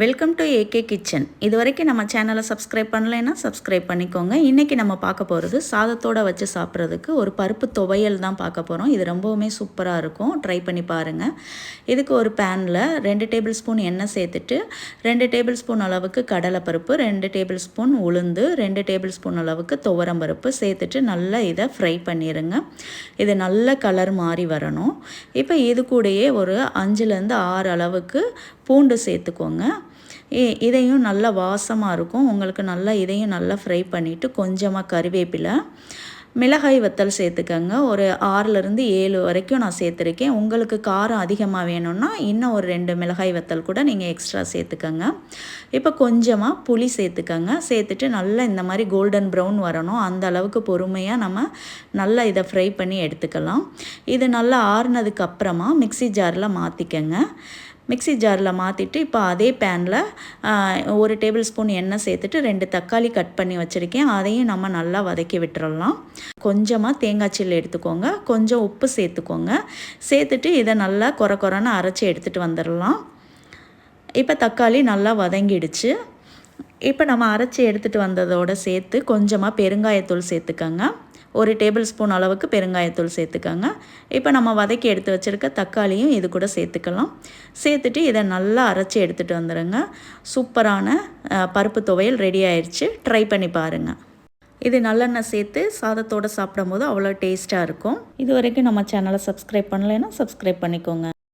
Welcome to AK kitchen இது வரைக்கும் நம்ம சேனலை சப்ஸ்கிரைப் பண்ணலைன்னா சப்ஸ்கிரைப் பண்ணிக்கோங்க. இன்றைக்கி நம்ம பார்க்க போகிறது சாதத்தோடு வச்சு சாப்பிட்றதுக்கு ஒரு பருப்பு துவையல் தான் பார்க்க போகிறோம் இது ரொம்பவுமே சூப்பராக இருக்கும். ட்ரை பண்ணி பாருங்கள் இதுக்கு ஒரு பேனில் ரெண்டு டேபிள் ஸ்பூன் எண்ணெய் சேர்த்துட்டு ரெண்டு டேபிள் ஸ்பூன் அளவுக்கு கடலைப்பருப்பு ரெண்டு டேபிள் ஸ்பூன் உளுந்து ரெண்டு டேபிள் ஸ்பூன் அளவுக்கு துவரம் பருப்பு சேர்த்துட்டு நல்லா இதை ஃப்ரை பண்ணிடுங்க இது நல்ல கலர் மாறி வரணும். இப்போ இது கூடயே ஒரு அஞ்சுலேருந்து ஆறு அளவுக்கு பூண்டு சேர்த்துக்கோங்க. இதையும் நல்லா வாசமாக இருக்கும். உங்களுக்கு நல்லா இதையும் நல்லா ஃப்ரை பண்ணிவிட்டு கொஞ்சமாக கறிவேப்பிலை மிளகாய் வத்தல் சேர்த்துக்கங்க. ஒரு ஆறுலேருந்து ஏழு வரைக்கும் நான் சேர்த்துருக்கேன். உங்களுக்கு காரம் அதிகமாக வேணும்னா இன்னும் ஒரு ரெண்டு மிளகாய் வத்தல் கூட நீங்கள் எக்ஸ்ட்ரா சேர்த்துக்கங்க. இப்போ கொஞ்சமாக புளி சேர்த்துக்கங்க. சேர்த்துட்டு நல்லா இந்த மாதிரி கோல்டன் ப்ரௌன் வரணும். அந்த அளவுக்கு பொறுமையாக நம்ம நல்லா இதை ஃப்ரை பண்ணி எடுத்துக்கலாம். இது நல்லா ஆறுனதுக்கு அப்புறமா மிக்சி ஜாரில் மாற்றிக்கங்க மிக்சி ஜாரில் மாற்றிட்டு இப்போ அதே பேனில் ஒரு டேபிள் ஸ்பூன் எண்ணெய் சேர்த்துட்டு ரெண்டு தக்காளி கட் பண்ணி வச்சுருக்கேன். அதையும் நம்ம நல்லா வதக்கி விட்டுறலாம். கொஞ்சமாக தேங்காய் சில்லு எடுத்துக்கோங்க. கொஞ்சம் உப்பு சேர்த்துக்கோங்க. சேர்த்துட்டு இதை நல்லா குறை குறைன்னு அரைச்சி எடுத்துகிட்டு வந்துடலாம். இப்போ தக்காளி நல்லா வதங்கிடுச்சு. இப்போ நம்ம அரைச்சி எடுத்துகிட்டு வந்ததோடு சேர்த்து கொஞ்சமாக பெருங்காயத்தூள் சேர்த்துக்கோங்க. ஒரு டேபிள் ஸ்பூன் அளவுக்கு பெருங்காயத்தூள் சேர்த்துக்கோங்க. இப்போ நம்ம வதக்கி எடுத்து வச்சுருக்க தக்காளியும் இது கூட சேர்த்துக்கலாம். சேர்த்துட்டு இதை நல்லா அரைச்சி எடுத்துகிட்டு வந்துடுங்க சூப்பரான பருப்பு துவையல் ரெடி ஆயிடுச்சு ட்ரை பண்ணி பாருங்கள் இது நல்லெண்ணெய் சேர்த்து சாதத்தோடு சாப்பிடும் போது அவ்வளோ டேஸ்ட்டாக இருக்கும். இது வரைக்கும் நம்ம சேனலை சப்ஸ்கிரைப் பண்ணலைன்னா சப்ஸ்கிரைப் பண்ணிக்கோங்க.